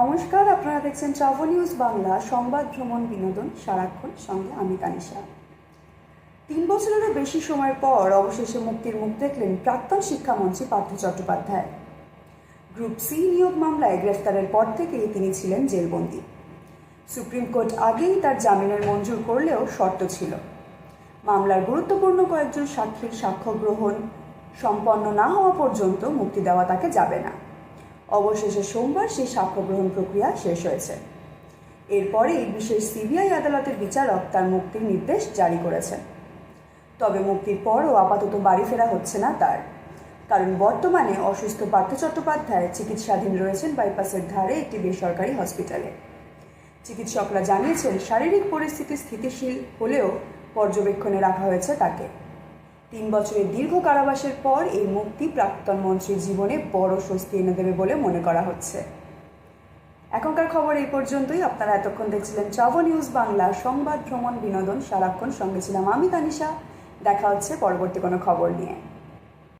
নমস্কার, আপনারা দেখছেন ট্রাভেল নিউজ বাংলা, সংবাদ, ভ্রমণ, বিনোদন, সারাক্ষণ সঙ্গে আমি তানিশা। তিন বছরেরও বেশি সময় পর অবশেষে মুক্তির মুখ দেখলেন প্রাক্তন শিক্ষামন্ত্রী পার্থ চট্টোপাধ্যায়। গ্রুপ সি নিয়োগ মামলায় গ্রেফতারের পর থেকেই তিনি ছিলেন জেলবন্দি। সুপ্রিম কোর্ট আগেই তার জামিনের মঞ্জুর করলেও শর্ত ছিল। মামলার গুরুত্বপূর্ণ কয়েকজন সাক্ষীর সাক্ষ্য গ্রহণ সম্পন্ন না হওয়া পর্যন্ত মুক্তি দেওয়া তাকে যাবে না। অবশেষে সোমবার সেই সাক্ষ্য গ্রহণ প্রক্রিয়া শেষ হয়েছে। এরপরেই বিশেষ সিবিআই আদালতের বিচারক তার মুক্তির নির্দেশ জারি করেছেন। তবে মুক্তির পরও আপাতত বাড়ি ফেরা হচ্ছে না তার। কারণ বর্তমানে অসুস্থ পার্থ চট্টোপাধ্যায় চিকিৎসাধীন রয়েছেন বাইপাসের ধারে একটি বেসরকারি হসপিটালে। চিকিৎসকরা জানিয়েছেন, শারীরিক পরিস্থিতি স্থিতিশীল হলেও পর্যবেক্ষণে রাখা হয়েছে তাকে। তিন বছরের দীর্ঘ কারাবাসের পর এই মুক্তি প্রাক্তন মন্ত্রীর জীবনে বড় স্বস্তি এনে দেবে বলে মনে করা হচ্ছে। এখনকার খবর এই পর্যন্তই। আপনারা এতক্ষণ দেখছিলেন ট্রাভেল নিউজ বাংলা। সংবাদ, ভ্রমণ, বিনোদন, সারাক্ষণ সঙ্গে ছিলাম আমি, তানিশা। দেখা হচ্ছে পরবর্তী কোনো খবর নিয়ে।